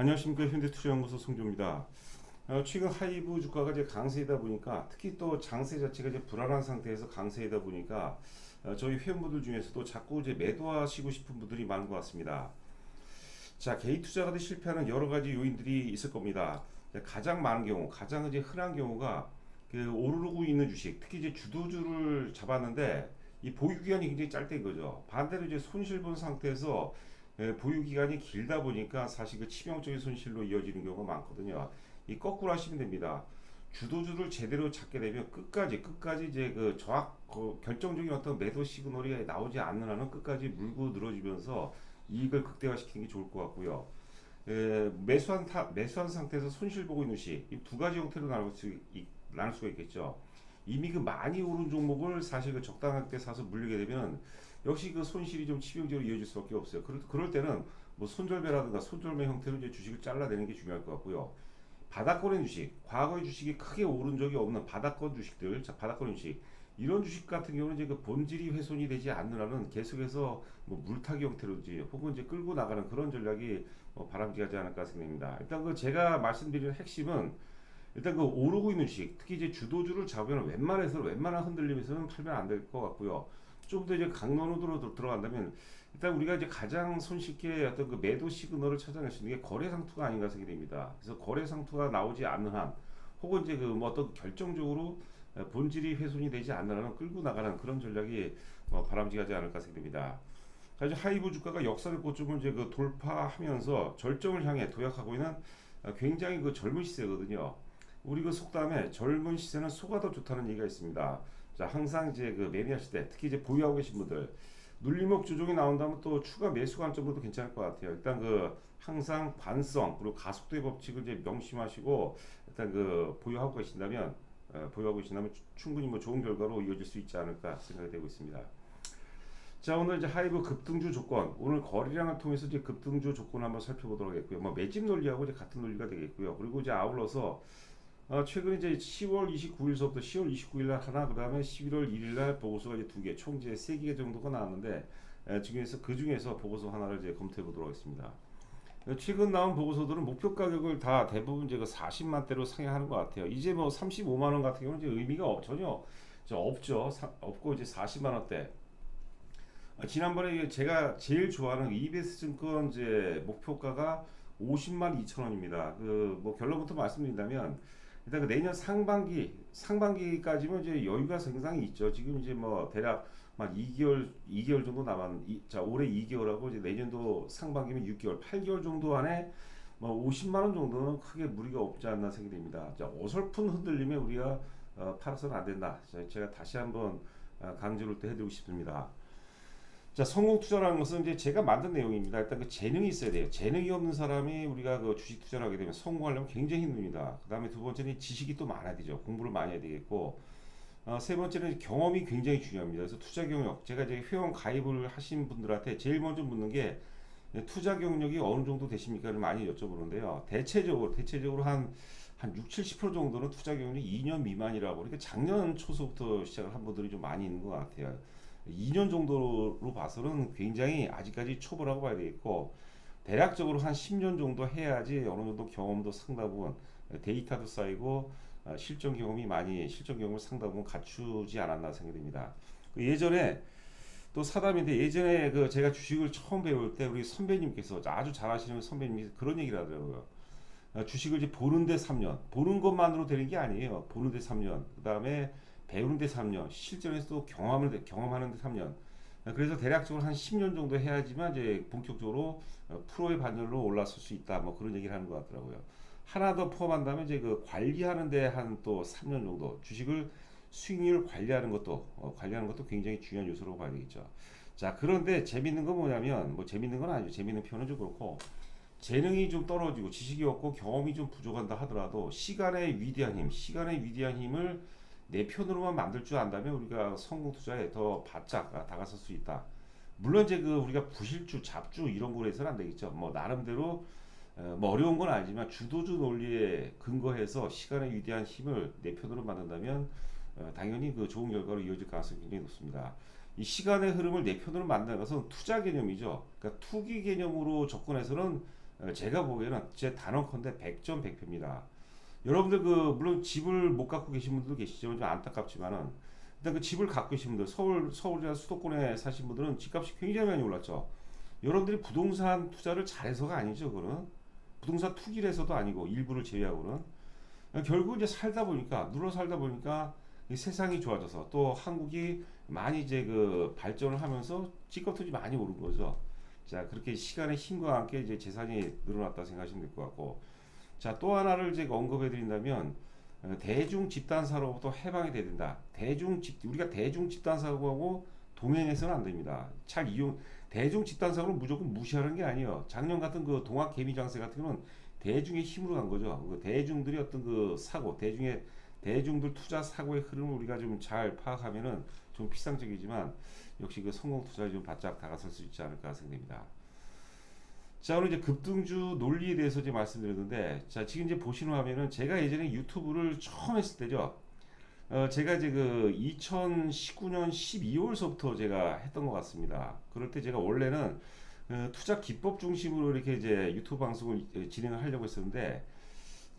안녕하십니까 현대투자연구소 송조입니다. 어, 최근 하이브 주가가 이제 강세이다 보니까 특히 또 장세 자체가 이제 불안한 상태에서 강세이다 보니까 어, 저희 회원분들 중에서도 자꾸 이제 매도하시고 싶은 분들이 많은 것 같습니다. 자 개인 투자가 실패하는 여러 가지 요인들이 있을 겁니다. 가장 많은 경우, 가장 이제 흔한 경우가 그 오르고 있는 주식, 특히 이제 주도주를 잡았는데 이 보유 기간이 굉장히 짧다는 거죠. 반대로 이제 손실 본 상태에서 예, 보유 기간이 길다 보니까 사실 그 치명적인 손실로 이어지는 경우가 많거든요. 이 거꾸로 하시면 됩니다. 주도주를 제대로 잡게 되면 끝까지 끝까지 이제 그 정확 그 결정적인 어떤 매도 시그널이 나오지 않는 한은 끝까지 물고 늘어지면서 이익을 극대화시키는 게 좋을 것 같고요. 에, 매수한 타, 매수한 상태에서 손실 보고 있는 시, 이 두 가지 형태로 나눌 수 있, 나눌 수가 있겠죠. 이미 그 많이 오른 종목을 사실 그 적당한 때 사서 물리게 되면 역시 그 손실이 좀 치명적으로 이어질 수밖에 없어요. 그럴, 그럴 때는 뭐 손절매라든가 손절매 형태로 이제 주식을 잘라내는 게 중요할 것 같고요. 바닥권의 주식, 과거의 주식이 크게 오른 적이 없는 바닥권 주식들, 자 바닥권 주식 이런 주식 같은 경우는 이제 그 본질이 훼손이 되지 않는 한은 계속해서 뭐 물타기 형태로지 혹은 이제 끌고 나가는 그런 전략이 뭐 바람직하지 않을까 생각됩니다. 일단 그 제가 말씀드리는 핵심은 일단 그 오르고 있는 주식, 특히 이제 주도주를 잡으면 웬만해서 웬만한 흔들림에서는 팔면 안 될 것 같고요. 좀 더 이제 강론으로 들어간다면 일단 우리가 이제 가장 손쉽게 어떤 그 매도 시그널을 찾아낼 수 있는 게 거래 상투가 아닌가 생각이 됩니다. 그래서 거래 상투가 나오지 않는 한 혹은 이제 그 뭐 어떤 결정적으로 본질이 훼손이 되지 한은 끌고 나가는 그런 전략이 뭐 바람직하지 않을까 생각됩니다. 자, 이제 하이브 주가가 역사적 고점을 이제 그 돌파하면서 절정을 향해 도약하고 있는 굉장히 그 젊은 시세거든요. 우리 그 속담에 젊은 시세는 소가 더 좋다는 얘기가 있습니다. 자, 항상 이제 그 매니아 시대, 특히 이제 보유하고 계신 분들, 눌림목 조정이 나온다면 또 추가 매수 관점으로도 괜찮을 것 같아요. 일단 그 항상 반성 그리고 가속도의 법칙을 이제 명심하시고 일단 그 보유하고 계신다면 어, 보유하고 계신다면 충분히 뭐 좋은 결과로 이어질 수 있지 않을까 생각이 되고 있습니다. 자 오늘 이제 하이브 급등주 조건 오늘 거래량을 통해서 이제 급등주 조건 한번 살펴보도록 하겠고요. 뭐 매집 논리하고 이제 같은 논리가 되겠고요. 그리고 이제 아울러서 어, 최근 이제 10월 29일서부터 10월 29일 날 하나, 그 다음에 11월 1일 날 보고서가 이제 두 개, 총 이제 세 개 정도가 나왔는데 에, 중에서 그 중에서 보고서 하나를 이제 검토해 보도록 하겠습니다. 어, 최근 나온 보고서들은 목표 가격을 다 대부분 그 40만 대로 상향하는 것 같아요. 이제 뭐 35만 원 같은 경우는 이제 의미가 없- 전혀 저 없죠. 사, 없고 이제 40만 원대. 아, 지난번에 제가 제일 좋아하는 EBS 증권 이제 목표가가 50만 2천 원입니다. 그 뭐 결론부터 말씀드린다면 일단 그 내년 상반기 상반기까지면 이제 여유가 상당히 있죠. 지금 이제 뭐 대략 만 2개월 2개월 정도 남았 이, 자 올해 2개월하고 이제 내년도 상반기면 6개월 8개월 정도 안에 뭐 50만 원 정도는 크게 무리가 없지 않나 생각됩니다. 자 어설픈 흔들림에 우리가 어, 팔아서는 안 된다. 자, 제가 다시 한번 어, 강조를 또 해드리고 싶습니다. 자, 성공 투자라는 것은 이제 제가 만든 내용입니다. 일단 그 재능이 있어야 돼요. 재능이 없는 사람이 우리가 그 주식 투자를 하게 되면 성공하려면 굉장히 힘듭니다. 그 다음에 두 번째는 지식이 또 많아야 되죠. 공부를 많이 해야 되겠고, 어, 세 번째는 경험이 굉장히 중요합니다. 그래서 투자 경력, 제가 이제 회원 가입을 하신 분들한테 제일 먼저 묻는 게 네, 투자 경력이 어느 정도 되십니까를 많이 여쭤보는데요. 대체적으로, 대체적으로 한, 한 60, 70% 정도는 투자 경력이 2년 미만이라고, 그러니까 작년 초서부터 시작을 한 분들이 좀 많이 있는 것 같아요. 2년 정도로 봐서는 굉장히 아직까지 초보라고 봐야 되겠고 대략적으로 한 10년 정도 해야지 어느 정도 경험도 부분 데이터도 쌓이고 어, 실전 경험이 많이 실전 경험을 부분 갖추지 않았나 생각됩니다. 그 예전에 또 사담인데 예전에 그 제가 주식을 처음 배울 때 우리 선배님께서 아주 잘하시는 선배님이 그런 얘기를 하더라고요. 어, 주식을 이제 보는데 3년, 보는 것만으로 되는 게 아니에요. 보는데 3년, 그 다음에 배우는데 3년, 실전에서도 경험을 경험하는데 3년. 그래서 대략적으로 한 10년 정도 해야지만 이제 본격적으로 어, 프로의 반열로 올라설 수 있다. 뭐 그런 얘기를 하는 것 같더라고요. 하나 더 포함한다면 이제 그 관리하는데 한 또 3년 정도 주식을 수익률 관리하는 것도 어, 관리하는 것도 굉장히 중요한 요소라고 봐야 되겠죠. 자 그런데 재밌는 건 뭐냐면 뭐 재밌는 건 아니죠. 재밌는 표현은 좀 그렇고 재능이 좀 떨어지고 지식이 없고 경험이 좀 부족한다 하더라도 시간의 위대한 힘, 시간의 위대한 힘을 내 편으로만 만들 줄 안다면 우리가 성공 투자에 더 바짝 다가설 수 있다. 물론 이제 그 우리가 부실주, 잡주 이런 거로 해서는 안 되겠죠. 뭐 나름대로 어, 뭐 어려운 건 아니지만 주도주 논리에 근거해서 시간의 위대한 힘을 내 편으로 만든다면 어, 당연히 그 좋은 결과로 이어질 가능성이 굉장히 높습니다. 이 시간의 흐름을 내 편으로 만드는 것은 투자 개념이죠. 그러니까 투기 개념으로 접근해서는 어, 제가 보기에는 제 단언컨대 100점 100표입니다. 여러분들 그 물론 집을 못 갖고 계신 분들도 계시지만 좀 안타깝지만은 일단 그 집을 갖고 계신 분들 서울 서울이나 수도권에 사신 분들은 집값이 굉장히 많이 올랐죠. 여러분들이 부동산 투자를 잘해서가 아니죠, 그거는 부동산 투기를 해서도 아니고 일부를 제외하고는 결국 이제 살다 보니까 눌러 살다 보니까 이 세상이 좋아져서 또 한국이 많이 이제 그 발전을 하면서 집값들이 많이 오른 거죠. 자 그렇게 시간의 힘과 함께 이제 재산이 늘어났다 생각하시면 될 것 같고 자 또 하나를 제가 언급해 드린다면 어, 대중 집단사로부터 해방이 돼야 된다. 대중 집 우리가 대중 집단사고하고 동행해서는 안 됩니다. 잘 이용 대중 집단사고는 무조건 무시하는 게 아니에요. 작년 같은 그 동학 개미 장세 같은 경우는 대중의 힘으로 간 거죠. 그 대중들이 어떤 그 사고, 대중의 대중들 투자 사고의 흐름을 우리가 좀 잘 파악하면은 좀 피상적이지만 역시 그 성공 투자에 좀 바짝 다가설 수 있지 않을까 생각됩니다. 자 오늘 이제 급등주 논리에 대해서 이제 말씀드렸는데 자 지금 이제 보시는 화면은 제가 예전에 유튜브를 처음 했을 때죠. 어 제가 이제 그 2019년 12월서부터 제가 했던 것 같습니다. 그럴 때 제가 원래는 어, 투자 기법 중심으로 이렇게 이제 유튜브 방송을 이- 진행을 하려고 했었는데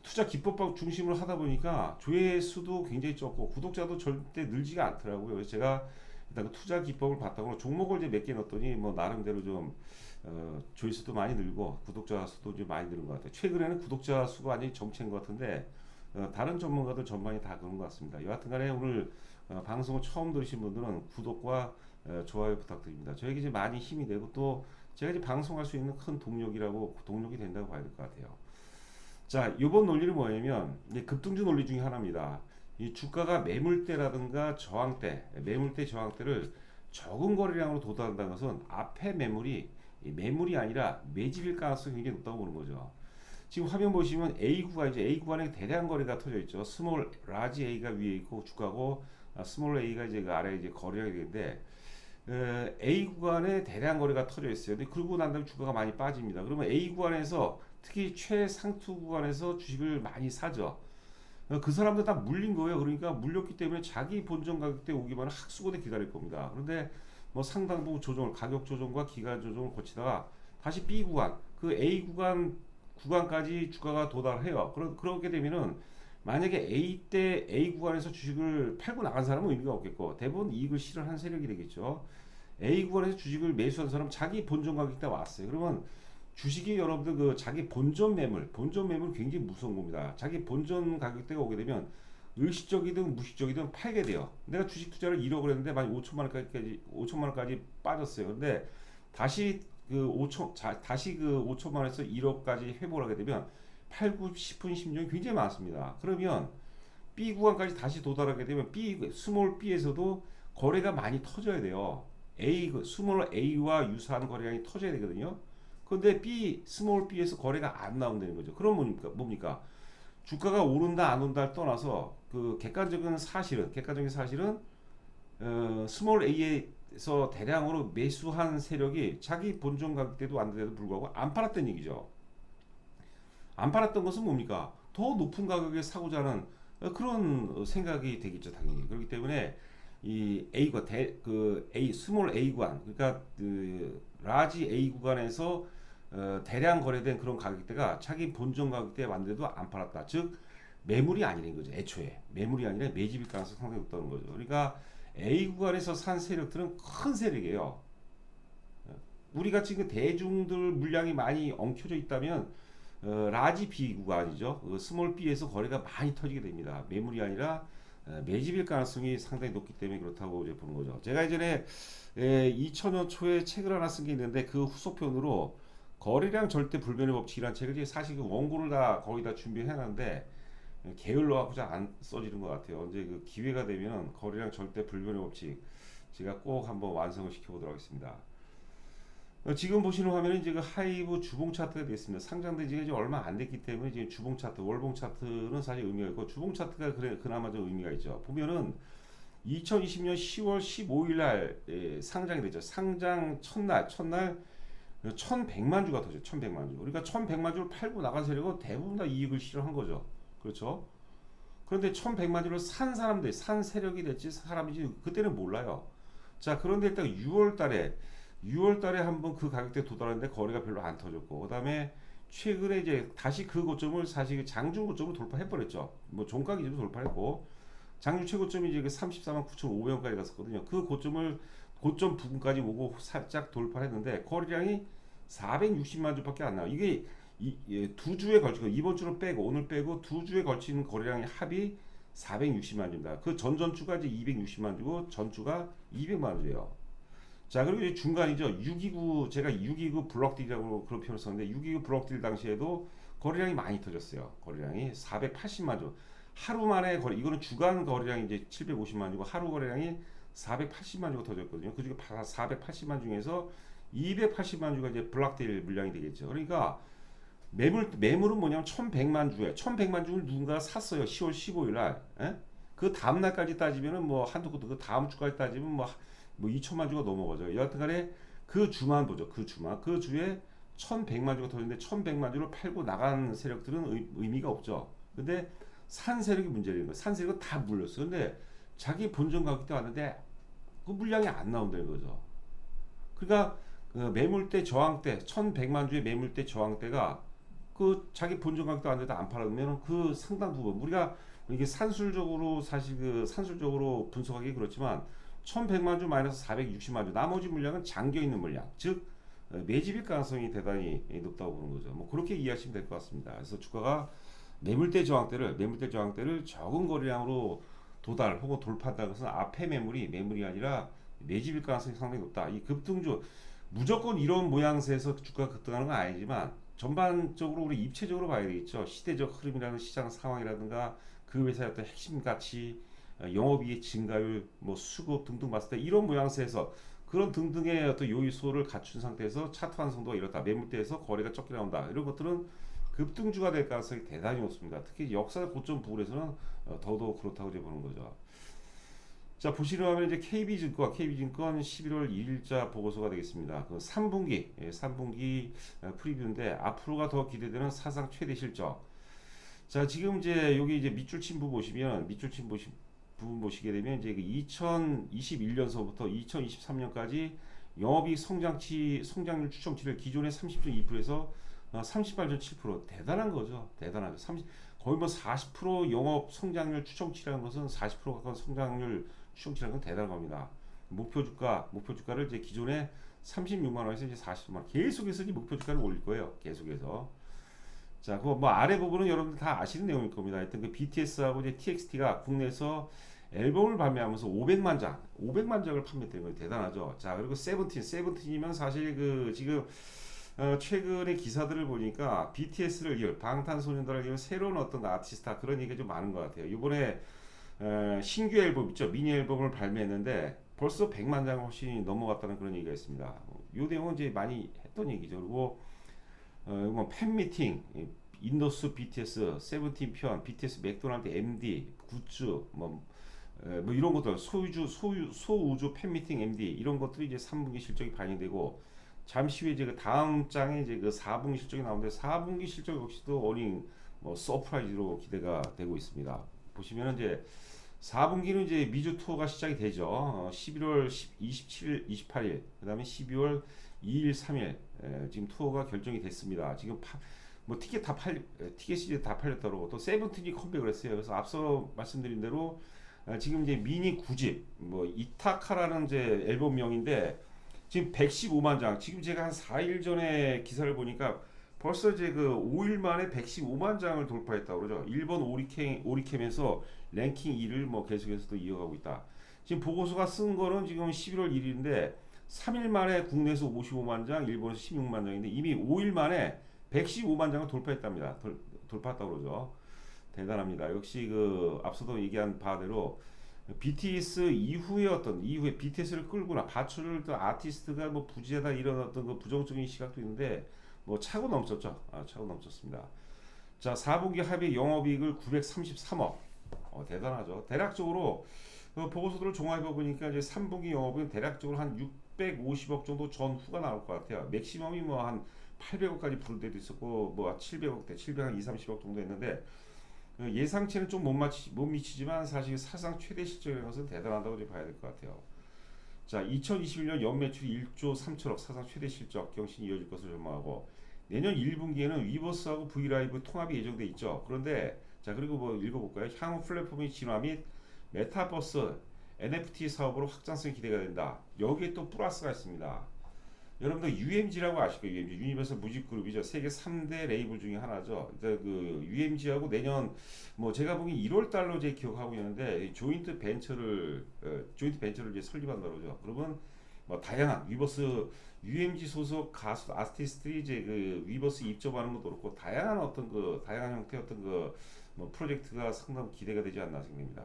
투자 기법 중심으로 하다 보니까 조회수도 굉장히 적고 구독자도 절대 늘지가 않더라고요. 그래서 제가 일단 그 투자 기법을 바탕으로 종목을 이제 몇 개 넣었더니 뭐 나름대로 좀 어, 조회수도 많이 늘고 구독자 수도 좀 많이 늘은 것 같아요. 최근에는 구독자 수가 완전히 정체인 것 같은데 어, 다른 전문가들 전반이 다 그런 것 같습니다. 여하튼간에 오늘 어, 방송을 처음 들으신 분들은 구독과 어, 좋아요 부탁드립니다. 저에게 이제 많이 힘이 되고 또 제가 이제 방송할 수 있는 큰 동력이라고 동력이 된다고 봐야 될 것 같아요. 자, 이번 논리는 뭐냐면 이제 급등주 논리 중에 하나입니다. 이 주가가 매물대라든가 저항대, 매물대 저항대를 적은 거래량으로 도달한다는 것은 앞에 매물이 이 매물이 아니라 매집일 가능성이 굉장히 높다고 보는 거죠. 지금 화면 보시면 A 구간 이제 A 구간에 대량 거래가 터져 있죠. 스몰 라지 A가 위에 있고 주가고 아, 스몰 A가 이제 그 아래에 이제 거래량이 되는데 에, A 구간에 대량 거래가 터져 있어요. 근데 그러고 난 다음에 주가가 많이 빠집니다. 그러면 A 구간에서 특히 최상투 구간에서 주식을 많이 사죠. 어, 그 사람들 다 물린 거예요. 그러니까 물렸기 때문에 자기 본전 가격대 오기만 학수고대 기다릴 겁니다. 그런데 뭐 상당 부분 조정을 가격 조정과 기간 조정을 거치다가 다시 B 구간 그 A 구간 구간까지 주가가 도달해요. 그러, 그렇게 되면은 만약에 A 때 A 구간에서 주식을 팔고 나간 사람은 의미가 없겠고 대부분 이익을 실현한 세력이 되겠죠. A 구간에서 주식을 매수한 사람 은 자기 본전 가격대 왔어요. 그러면 주식이 여러분들 그 자기 본전 매물, 본전 매물 굉장히 무서운 겁니다. 자기 본전 가격대가 오게 되면 의식적이든 무의식적이든 팔게 돼요. 내가 주식 투자를 1억을 했는데 만약 5천만 원까지 5천만 원까지 빠졌어요. 근데 다시 그 5천 자, 다시 그 5천만 원에서 1억까지 회복을 하게 되면 팔고 싶은 심정이 굉장히 많습니다. 그러면 B 구간까지 다시 도달하게 되면 B 스몰 B에서도 거래가 많이 터져야 돼요. A 그 스몰 A와 유사한 거래량이 터져야 되거든요. 근데 B 스몰 B에서 거래가 안 나온다는 거죠. 그럼 뭡니까? 뭡니까? 주가가 오른다 안 오른다를 떠나서 그 객관적인 사실은 객관적인 사실은 어, 스몰 A에서 대량으로 매수한 세력이 자기 본전 가격대도 안 돼도 불구하고 안 팔았던 얘기죠. 안 팔았던 것은 뭡니까? 더 높은 가격에 사고자 하는 어, 그런 생각이 되겠죠, 당연히. 그렇기 때문에 이 A과 대, 그 A 스몰 A 구간, 그러니까 그 라지 A 구간에서 어, 대량 거래된 그런 가격대가 자기 본전 가격대에 왔는데도 안 팔았다. 즉 매물이 아니라는 거죠. 애초에 매물이 아니라 매집일 가능성이 상당히 높다는 거죠. 그러니까 A 구간에서 산 세력들은 큰 세력이에요. 우리가 지금 대중들 물량이 많이 엉켜져 있다면 어, 라지 B 구간이죠. 어, 스몰 B에서 거래가 많이 터지게 됩니다. 매물이 아니라 어, 매집일 가능성이 상당히 높기 때문에 그렇다고 이제 보는 거죠. 제가 예전에 에, 2000년 초에 책을 하나 쓴 게 있는데 그 후속편으로 거래량 절대 불변의 법칙이라는 책을 사실 그 원고를 다 거의 다 준비해 놨는데 게을러 갖고 잘 안 써지는 것 같아요. 언제 그 기회가 되면 거래량 절대 불변의 법칙 제가 꼭 한번 완성을 시켜보도록 하겠습니다. 어, 지금 보시는 화면은 이제 그 하이브 주봉 차트가 되어 있습니다. 상장된 지가 이제 얼마 안 됐기 때문에 지금 주봉 차트, 월봉 차트는 사실 의미가 있고 주봉 차트가 그래 그나마 좀 의미가 있죠. 보면은 2020년 10월 15일 날 예, 상장이 되죠. 상장 첫날 첫날 1,100만 주가 터져. 1,100만 주. 그러니까 1,100만 주를 팔고 나간 세력은 대부분 다 이익을 실현한 거죠. 그렇죠? 그런데 1,100만 주를 산 사람들, 산 세력이 됐지 사람이지 그때는 몰라요. 자, 그런데 일단 6월 달에 6월 달에 한번 그 가격대 도달했는데 거래가 별로 안 터졌고 그다음에 최근에 이제 다시 그 고점을 사실 장중 고점을 돌파해 버렸죠. 뭐 종가 기준도 돌파했고 장중 최고점이 이제 그 34만 9,500원까지 갔었거든요. 그 고점을 고점 부근까지 오고 살짝 돌파했는데 거래량이 460만 주밖에 안 나와. 이게 이, 예, 두 주에 걸치고 이번 주로 빼고 오늘 빼고 두 주에 걸친 거래량의 합이 460만 주입니다. 그 전전 주가 이제 260만 주고 전주가 200만 주예요. 자 그리고 이제 중간이죠. 629 제가 629 블록딜이라고 그런 표현을 썼는데 629 블록딜 당시에도 거래량이 많이 터졌어요. 거래량이 480만 주. 하루 만에 거래 이거는 주간 거래량이 이제 750만 주고 하루 거래량이 480만 주가 터졌거든요. 그중에 480만 중에서 280만 주가 이제 블록딜 물량이 되겠죠. 그러니까 매물 매물은 뭐냐면 1,100만 주에 1,100만 주를 누군가 샀어요. 10월 15일 날. 예? 그 다음 날까지 따지면은 뭐 한두 그 다음 주까지 따지면 뭐, 뭐 2천만 주가 넘어가죠. 여하튼간에 그 주만 보죠. 그 주만 그 주에 1,100만 주가 터졌는데 1,100만 주를 팔고 나간 세력들은 의, 의미가 없죠. 근데 산 세력이 문제라는 거예요. 산 세력은 다 물렸어. 근데 자기 본전 가격 때 왔는데 그 물량이 안 나온다는 거죠. 그러니까 그 매물대 저항대 1,100만 주의 매물대 저항대가 그 자기 본전 안 돼도 안 팔아면 그 상당 부분 우리가 이게 산술적으로 사실 그 산술적으로 분석하기 그렇지만 1,100만 주 마이너스 460만 주 나머지 물량은 잠겨 있는 물량 즉 어, 매집일 가능성이 대단히 높다고 보는 거죠. 뭐 그렇게 이해하시면 될 것 같습니다. 그래서 주가가 매물대 저항대를 매물대 저항대를 적은 거래량으로 도달 혹은 돌파한다는 것은 앞에 매물이 매물이 아니라 매집일 가능성이 상당히 높다. 이 급등주 무조건 이런 모양새에서 주가가 급등하는 건 아니지만 전반적으로 우리 입체적으로 봐야 되겠죠. 시대적 흐름이라는 시장 상황이라든가 그 회사의 어떤 핵심 가치, 어, 영업이익 증가율, 뭐 수급 등등 봤을 때 이런 모양새에서 그런 등등의 어떤 요소를 갖춘 상태에서 차트 완성도가 이렇다. 매물대에서 거래가 적게 나온다. 이런 것들은 급등주가 될 가능성이 대단히 높습니다. 특히 역사 고점 부분에서는 어, 더더욱 그렇다고 이제 보는 거죠. 자 보시려면 이제 KB증권, KB증권 11월 2일자 보고서가 되겠습니다. 그 3분기, 예, 3분기 어, 프리뷰인데 앞으로가 더 기대되는 사상 최대 실적. 자 지금 이제 여기 이제 밑줄 친 부분 보시면 밑줄 친 보시, 부분 보시게 되면 이제 그 2021년서부터 2023년까지 영업이익 성장치 성장률 추정치를 기존의 30.2%에서 38.7% 대단한 거죠. 대단하죠. 30, 거의 뭐 40% 영업 성장률 추정치라는 것은 40% 가까운 성장률 추정치라는 건 대단한 겁니다. 목표 주가, 목표 주가를 이제 기존에 36만 원에서 이제 40만 원 계속해서 이 목표 주가를 올릴 거예요. 계속해서. 자, 그 뭐 아래 부분은 여러분들 다 아시는 내용일 겁니다. 하여튼 그 BTS하고 이제 TXT가 국내에서 앨범을 발매하면서 500만 장, 500만 장을 판매했다는 거예요. 대단하죠. 자, 그리고 세븐틴, 세븐틴이면 사실 그 지금 어, 최근의 기사들을 보니까 BTS를 이을 방탄소년단을 이을 새로운 어떤 아티스트 그런 얘기가 좀 많은 것 같아요. 이번에 어, 신규 앨범 있죠, 미니 앨범을 발매했는데 벌써 100만 장 훨씬 넘어갔다는 그런 얘기가 있습니다. 이 내용은 이제 많이 했던 얘기죠. 그리고 어, 뭐 팬미팅, 인더스 BTS, 세븐틴 편, BTS 맥도날드 MD, 굿즈, 뭐, 에, 뭐 이런 것들 소유주 소유 소우주 팬미팅 MD 이런 것들이 이제 3분기 실적이 반영되고 잠시 후에 이제 그 다음 장에 이제 그 4분기 실적이 나오는데 4분기 실적 역시도 어닝 뭐 서프라이즈로 기대가 되고 있습니다. 보시면 이제 4분기는 이제 미주 투어가 시작이 되죠. 어, 11월 27일, 28일, 그다음에 12월 2일, 3일 에, 지금 투어가 결정이 됐습니다. 지금 파, 뭐 티켓 다 팔, 에, 티켓이 이제 다 팔렸다고 또 세븐틴이 컴백을 했어요. 그래서 앞서 말씀드린 대로 어, 지금 이제 미니 9집 뭐 이타카라는 이제 앨범명인데 지금 115만 장. 지금 제가 한 4일 전에 기사를 보니까 벌써 이제 그 5일 만에 115만 장을 돌파했다고 그러죠. 일본 오리캠 오리캠에서 랭킹 1을 뭐 계속해서 또 이어가고 있다. 지금 보고서가 쓴 거는 지금 11월 1일인데 3일 만에 국내에서 55만 장, 일본에서 16만 장인데 이미 5일 만에 115만 장을 돌파했답니다. 돌, 돌파했다고 그러죠. 대단합니다. 역시 그 앞서도 얘기한 바대로 BTS 이후에 어떤 이후에 BTS를 끌거나 받쳐줄 또 아티스트가 뭐 부재다 이런 어떤 그 부정적인 시각도 있는데 뭐 차고 넘쳤죠. 아, 차고 넘쳤습니다. 자, 4분기 합의 영업이익을 933억. 어, 대단하죠. 대략적으로 그 보고서들을 종합해 보니까 이제 3분기 영업은 대략적으로 한 650억 정도 전후가 나올 것 같아요. 맥시멈이 뭐 한 800억까지 부를 때도 있었고 뭐 700억대, 700한 2, 30억 정도 했는데 그 예상치는 좀 못 맞치 못 미치지만 사실 사상 최대 실적이라는 것은 대단하다고 이제 봐야 될 것 같아요. 자, 2021년 연매출이 1조 3천억 사상 최대 실적 경신이 이어질 것으로 전망하고 내년 1분기에는 위버스하고 브이라이브 통합이 예정돼 있죠. 그런데 자 그리고 뭐 읽어볼까요? 향후 플랫폼의 진화 및 메타버스 NFT 사업으로 확장성이 기대가 된다. 여기에 또 플러스가 있습니다. 여러분들 UMG라고 거예요. UMG 유니버설 무직 그룹이죠. 세계 3대 레이블 중에 하나죠. 그 UMG하고 내년 뭐 제가 보기 1월 달로 제 기억하고 있는데 이 조인트 벤처를 어, 조인트 벤처를 이제 설립한다 그러죠. 그러면 뭐 다양한 위버스 UMG 소속 가수 아티스트들이 이제 그 위버스 입점하는 것도 그렇고 다양한 어떤 그 다양한 형태의 어떤 그 뭐 프로젝트가 상당히 기대가 되지 않나 생각됩니다.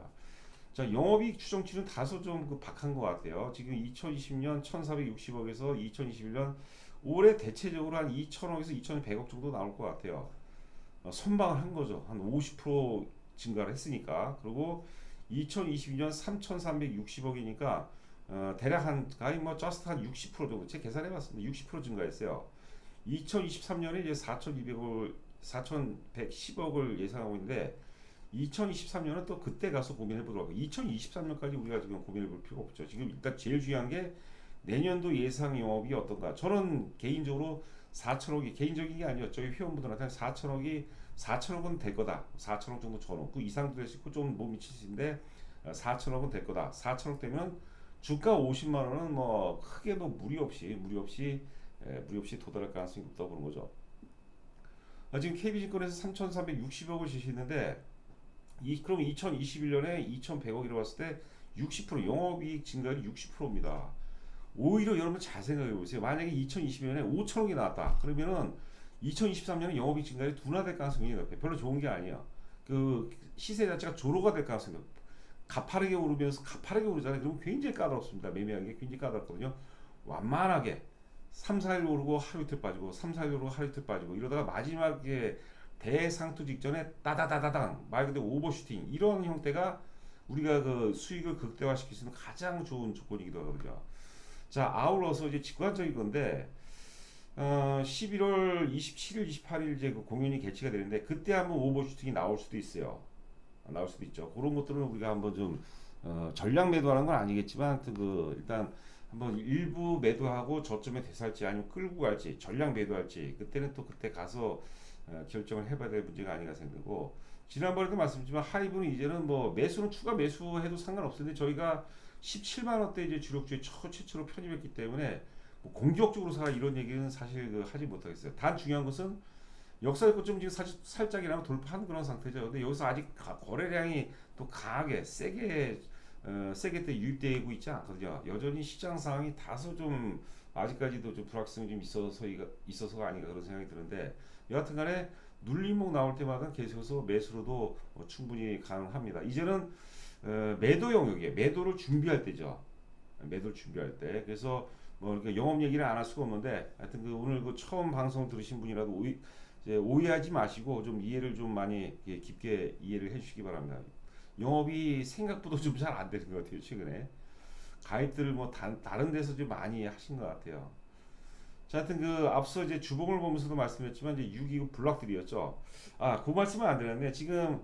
자 영업이익 추정치는 다소 좀 그 박한 것 같아요. 지금 2020년 1,460억에서 2021년 올해 대체적으로 한 2,000억에서 2,100억 정도 나올 것 같아요. 어, 선방을 한 거죠. 한 50% 증가를 했으니까. 그리고 2022년 3,360억이니까 어, 대략 한 거의 뭐 저스트 한 60% 정도 제 계산해 봤습니다. 60% 증가했어요. 2023년에 이제 4,200을 4,110억을 예상하고 있는데 2023년은 또 그때 가서 고민해 보도록 하고 2023년까지 우리가 지금 고민해 볼 필요가 없죠. 지금 일단 제일 중요한 게 내년도 예상 영업이 어떤가. 저는 개인적으로 4천억이 개인적인 게 아니었죠. 회원분들한테 4천억이 4천억은 될 거다. 4천억 정도 줘놓고 그 이상도 될수 있고 좀못 있는데 4천억은 될 거다. 4천억 되면 주가 50만 원은 뭐 크게 뭐 무리 없이 무리 없이 에, 무리 없이 도달할 가능성이 높다고 보는 거죠. 아, 지금 KB증권에서 3,360억을 주시는데 이 그럼 2021년에 2,100억이라고 봤을 때 60% 영업이익 증가율이 60%입니다. 오히려 여러분 잘 생각해 보세요. 만약에 2020년에 5천억이 나왔다. 그러면은 2023년에 영업이익 증가율이 둔화될 가능성이 높아요. 별로 좋은 게 아니에요. 그 시세 자체가 조로가 될 가능성이 높아요. 가파르게 오르면서 가파르게 오르잖아요. 그러면 굉장히 까다롭습니다. 매매하는 게 굉장히 까다롭거든요. 완만하게 3, 4일 오르고 하루 이틀 빠지고 3, 4일 오르고 하루 이틀 빠지고 이러다가 마지막에 대상투 직전에 따다다다당 말 그대로 오버슈팅 이런 형태가 우리가 그 수익을 극대화시킬 수 있는 가장 좋은 조건이기도 하거든요. 자 아울러서 이제 직관적인 건데 어, 11월 27일, 28일 이제 그 공연이 개최가 되는데 그때 한번 오버슈팅이 나올 수도 있어요. 나올 수도 있죠. 그런 것들은 우리가 한번 좀 어, 전략 매도하는 건 아니겠지만 하여튼 그 일단 한번 일부 매도하고 저점에 대살지 아니면 끌고 갈지 전략 매도할지 그때는 또 그때 가서 어, 결정을 해봐야 될 문제가 아닌가 생각되고 지난번에도 말씀드렸지만 하이브는 이제는 뭐 매수는 추가 매수해도 상관없는데 저희가 17만 원대 이제 주력주에 처 최초로 편입했기 때문에 뭐 공격적으로 사라 이런 얘기는 사실 그 하지 못하겠어요. 단 중요한 것은 역사의 고점 지금 사실 살짝이나마 돌파한 그런 상태죠. 근데 여기서 아직 가- 거래량이 또 강하게 세게 어, 세게 때 유입되고 있지 않거든요. 여전히 시장 상황이 다소 좀 아직까지도 좀 불확성이 좀 있어서 있어서가 아닌가 그런 생각이 드는데 여하튼간에 눌림목 나올 때마다 계속해서 매수로도 어, 충분히 가능합니다. 이제는 어, 매도 영역에 매도를 준비할 때죠. 매도를 준비할 때 그래서 뭐 이렇게 영업 얘기를 안 할 수가 없는데 하여튼 그 오늘 그 처음 방송 들으신 분이라도 오해, 이제 오해하지 마시고 좀 이해를 좀 많이 예, 깊게 이해를 해주시기 바랍니다. 영업이 생각보다 좀 잘 안 되는 것 같아요 최근에 가입들을 뭐 다, 다른 데서 좀 많이 하신 것 같아요. 자, 하여튼 그 앞서 이제 주봉을 보면서도 말씀했지만 이제 629 블락들이었죠. 아, 그 말씀은 안 드렸네. 지금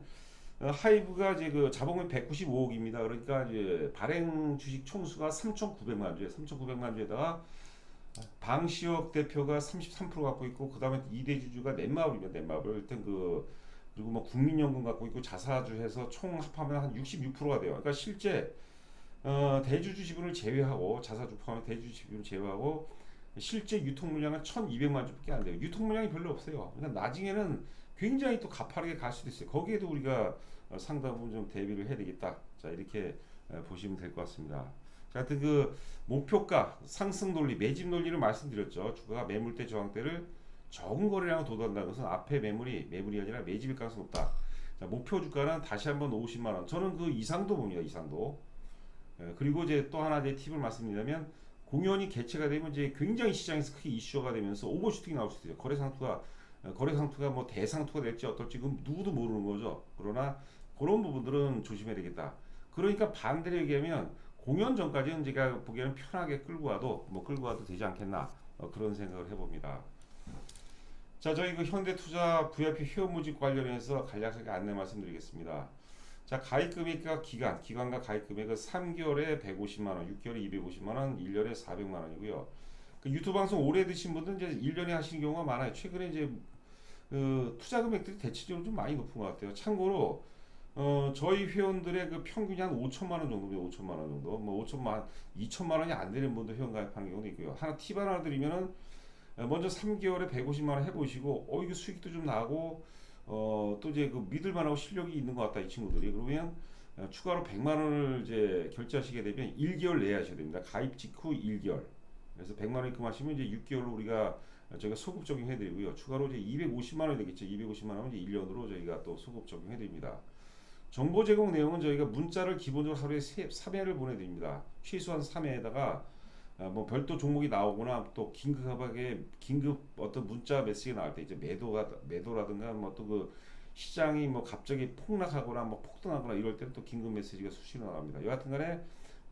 어, 하이브가 이제 그 자본금 195억입니다. 그러니까 이제 발행 주식 총수가 3,900만 주에 3,900만 주에다가 방시혁 대표가 33% 갖고 있고 그다음에 2대 주주가 넷마블입니다. 넷마블 일단 그 그리고 뭐 국민연금 갖고 있고 자사주 해서 총 합하면 한 66%가 돼요. 그러니까 실제 어, 대주주 지분을 제외하고 자사주 포함해 대주주 지분을 제외하고 실제 유통 물량은 1,200만 주밖에 안 돼요. 유통 물량이 별로 없어요. 그러니까 나중에는 굉장히 또 가파르게 갈 수도 있어요. 거기에도 우리가 어, 상당 부분 좀 대비를 해야 되겠다. 자 이렇게 어, 보시면 될 것 같습니다. 자, 하여튼 그 목표가 상승 논리, 매집 논리를 말씀드렸죠. 주가가 매물대 저항대를 적은 거래량을 도달한다는 것은 앞에 매물이 매물이 아니라 매집일 가능성이 높다. 자, 목표 주가는 다시 한번 50만 원. 저는 그 이상도 봅니다. 이상도. 예, 그리고 이제 또 하나 제 팁을 말씀드리자면 공연이 개최가 되면 이제 굉장히 시장에서 크게 이슈가 되면서 오버슈팅이 나올 수도 있어요. 거래 상투가 어, 거래 상투가 뭐 대상투가 될지 어떨지 그 누구도 모르는 거죠. 그러나 그런 부분들은 조심해야 되겠다. 그러니까 반대로 얘기하면 공연 전까지는 제가 보기에는 편하게 끌고 와도 뭐 끌고 와도 되지 않겠나 어, 그런 생각을 해봅니다. 자, 저희 그 현대투자 VIP 회원무직 관련해서 간략하게 안내 말씀드리겠습니다. 자, 가입 금액과 기간, 기간과 가입 금액은 3개월에 150만 원, 6개월에 250만 원, 1년에 400만 원이고요. 그 유튜브 방송 오래 드신 분들은 이제 1년에 하시는 경우가 많아요. 최근에 이제 그 투자 금액들이 대체적으로 좀 많이 높은 것 같아요. 참고로 어 저희 회원들의 그 평균이 한 5천만 원 정도입니다. 5천만 원 정도. 뭐 5천만 2천만 원이 안 되는 분도 회원 가입하는 경우도 있고요. 하나 팁 하나 드리면은 어, 먼저 3개월에 150만 원 해보시고 어 이거 수익도 좀 나고 어 또 이제 그 믿을 만하고 실력이 있는 것 같다 이 친구들이 그러면 어, 추가로 100만 원을 이제 결제하시게 되면 1개월 내에 하셔야 됩니다. 가입 직후 1개월. 그래서 100만 원 입금하시면 이제 6개월로 우리가 저희가 소급 적용해 드리고요. 추가로 이제 250만 원이 되겠죠. 250만 원은 이제 1년으로 저희가 또 소급 적용해 드립니다. 정보 제공 내용은 저희가 문자를 기본적으로 하루에 3 회를 보내 드립니다. 최소한 3회에다가 아, 뭐 별도 종목이 나오거나 또 긴급하게 긴급 어떤 문자 메시지가 나올 때 이제 매도가 매도라든가 뭐 또 그 시장이 뭐 갑자기 폭락하거나 뭐 폭등하거나 이럴 때는 또 긴급 메시지가 수시로 나갑니다. 여하튼간에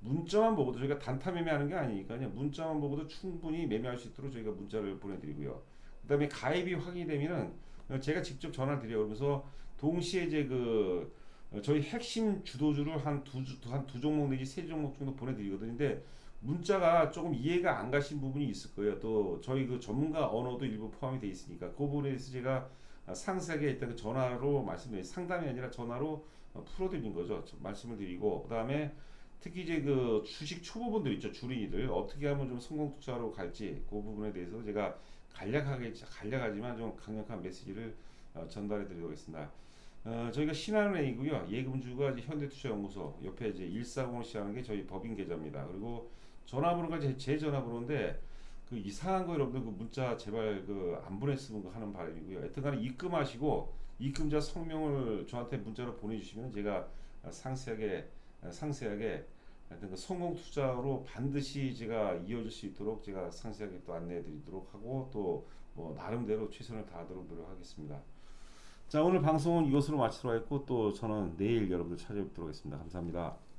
문자만 보고도 저희가 단타 매매하는 게 아니니까요. 문자만 보고도 충분히 매매할 수 있도록 저희가 문자를 보내드리고요. 그다음에 가입이 확인이 되면은 제가 직접 전화를 드려요. 그러면서 동시에 이제 그 어, 저희 핵심 주도주를 한두한두 종목 내지 세 종목 정도 보내드리거든요. 근데 문자가 조금 이해가 안 가신 부분이 있을 거예요. 또 저희 그 전문가 언어도 일부 포함이 돼 있으니까 그 부분에 대해서 제가 상세하게 일단 그 전화로 말씀드린 상담이 아니라 전화로 어, 풀어드린 거죠. 저- 말씀을 드리고 그다음에 특히 이제 그 주식 초보분들 있죠 주린이들 어떻게 하면 좀 성공 투자로 갈지 그 부분에 대해서 제가 간략하게 간략하지만 좀 강력한 메시지를 어, 전달해 드리겠습니다. 어, 저희가 신한은행이고요. 예금주가 현대투자연구소 옆에 이제 140으로 시작하는 게 저희 법인 계좌입니다. 그리고 전화번호가 제, 제 전화번호인데 그 이상한 거 여러분들 그 문자 제발 그 안 보냈으면 그 하는 바람이고요. 여튼간에 입금하시고 입금자 성명을 저한테 문자로 보내주시면 제가 상세하게 상세하게 하여튼 그 성공 투자로 반드시 제가 이어질 수 있도록 제가 상세하게 또 안내해 드리도록 하고 또 뭐 나름대로 최선을 다하도록 노력하겠습니다. 자 오늘 방송은 이것으로 마치도록 하겠고 또 저는 내일 여러분들 찾아뵙도록 하겠습니다. 감사합니다.